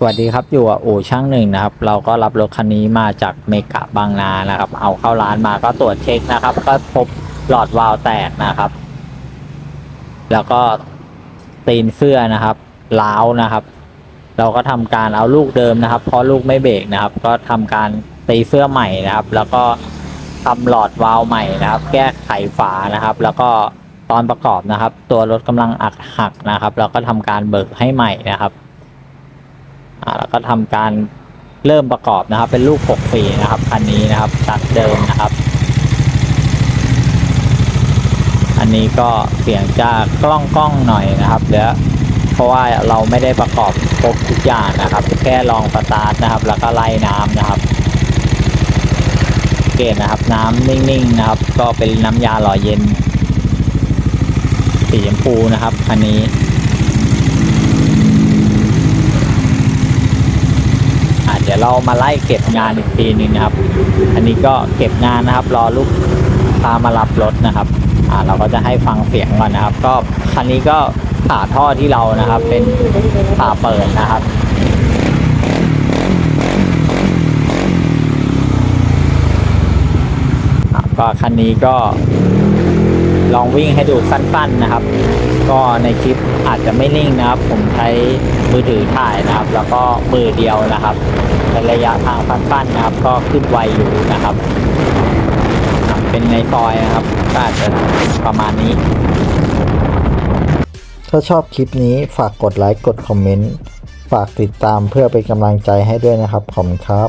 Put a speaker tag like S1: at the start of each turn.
S1: สวัสดีครับอยู่กับอู่ช่างหนึ่งนะครับ เราก็รับรถคันนี้มาจากเมกะบางนานะครับ เอาเข้าร้านมาก็ตรวจเช็คนะครับ ก็พบหลอดวาล์วแตกนะครับ แล้วก็ตีนเสื้อนะครับล้าวนะครับ เราก็ทำการเอาลูกเดิมนะครับ เพราะลูกไม่เบรกนะครับ ก็ทำการตีเสื้อใหม่นะครับ แล้วก็ทำหลอดวาล์วใหม่นะครับ แก้ไขฝานะครับ แล้วก็ตอนประกอบนะครับ ตัวรถกำลังอักหักนะครับ เราก็ทำการเบิกให้ใหม่นะครับ อ่าแล้วก็ทำการเริ่มประกอบนะครับ เป็นลูก6ฝีนะครับคันนี้นะครับจากเดิมนะครับ อันนี้ก็เสียงจะกล้องกล้องหน่อยนะครับเดี๋ยวเพราะว่าเราไม่ได้ประกอบครบทุกอย่างนะครับ แค่ลองสตาร์ทนะครับ แล้วก็ไล่น้ำนะครับเกตนะครับ น้ำนิ่งๆนะครับ ก็เป็นน้ำยาหล่อเย็นสีชมพูนะครับคันนี้ อะเดี๋ ยวเรามาไล่เก็บงานอีกทีหนึงนะครับ อันนี้ก็เก็บงานนะครับ รอลูกค้ามารับรถนะครับ อ่าเราก็จะให้ฟังเสียงก่อนนะครับ ก็คันนี้ก็ผ่าท่อที่เรานะครับ เป็นผ่าเปิดนะครับก็คันนี้ก็ลองวิ่งให้ดูสั้นๆนะครับ ก็ในคลิปอาจจะไม่นิ่งนะครับ ผมใช้มือถือถ่ายนะครับ แล้วก็มือเดียวนะครับ ในระยะทางสั้นๆนะครับ ก็ขึ้นไวอยู่นะครับ เป็นในซอยนะครับก็อาจจะประมาณนี้
S2: ถ้าชอบคลิปนี้ฝากกดไลค์กดคอมเมนต์ ฝากติดตามเพื่อเป็นกำลังใจให้ด้วยนะครับ ขอบคุณครับ